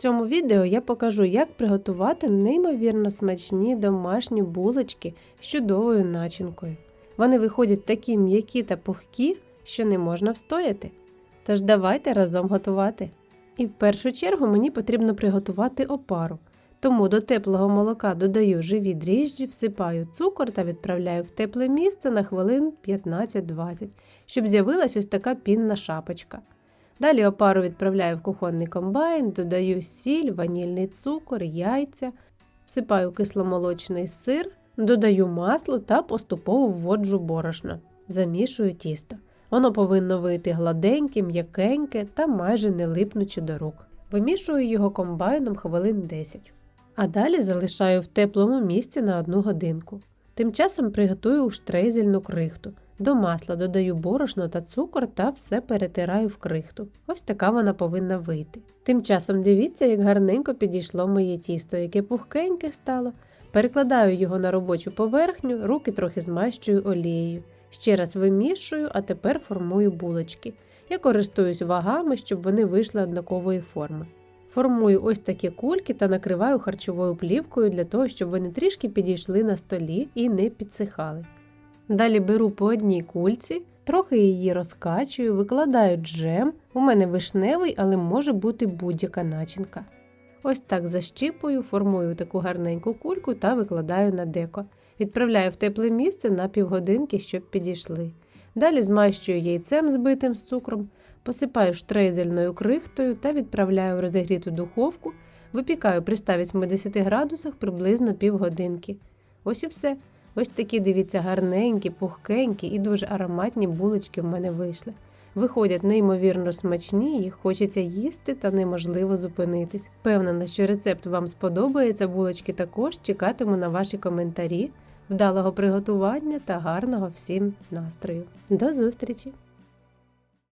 цьому відео я покажу, як приготувати неймовірно смачні домашні булочки з чудовою начинкою. Вони виходять такі м'які та пухкі, що не можна встояти. Тож давайте разом готувати. І в першу чергу мені потрібно приготувати опару. Тому до теплого молока додаю живі дріжджі, всипаю цукор та відправляю в тепле місце на хвилин 15-20, щоб з'явилась ось така пінна шапочка. Далі опару відправляю в кухонний комбайн, додаю сіль, ванільний цукор, яйця, всипаю кисломолочний сир, додаю масло та поступово вводжу борошно. Замішую тісто. Воно повинно вийти гладеньке, м'якеньке та майже не липнучи до рук. Вимішую його комбайном хвилин 10. А далі залишаю в теплому місці на одну годинку. Тим часом приготую штрейзельну крихту. До масла додаю борошно та цукор та все перетираю в крихту. Ось така вона повинна вийти. Тим часом дивіться, як гарненько підійшло моє тісто, яке пухкеньке стало. Перекладаю його на робочу поверхню, руки трохи змащую олією. Ще раз вимішую, а тепер формую булочки. Я користуюсь вагами, щоб вони вийшли однакової форми. Формую ось такі кульки та накриваю харчовою плівкою для того, щоб вони трішки підійшли на столі і не підсихали. Далі беру по одній кульці, трохи її розкачую, викладаю джем. У мене вишневий, але може бути будь-яка начинка. Ось так защіпую, формую таку гарненьку кульку та викладаю на деко. Відправляю в тепле місце на півгодинки, щоб підійшли. Далі змащую яйцем збитим з цукром, посипаю штрейзельною крихтою та відправляю в розігріту духовку, випікаю при 180 градусах приблизно півгодинки. Ось і все. Ось такі, дивіться, гарненькі, пухкенькі і дуже ароматні булочки в мене вийшли. Виходять неймовірно смачні, їх хочеться їсти та неможливо зупинитись. Впевнена, що рецепт вам сподобається, булочки також чекатиму на ваші коментарі, вдалого приготування та гарного всім настрою. До зустрічі!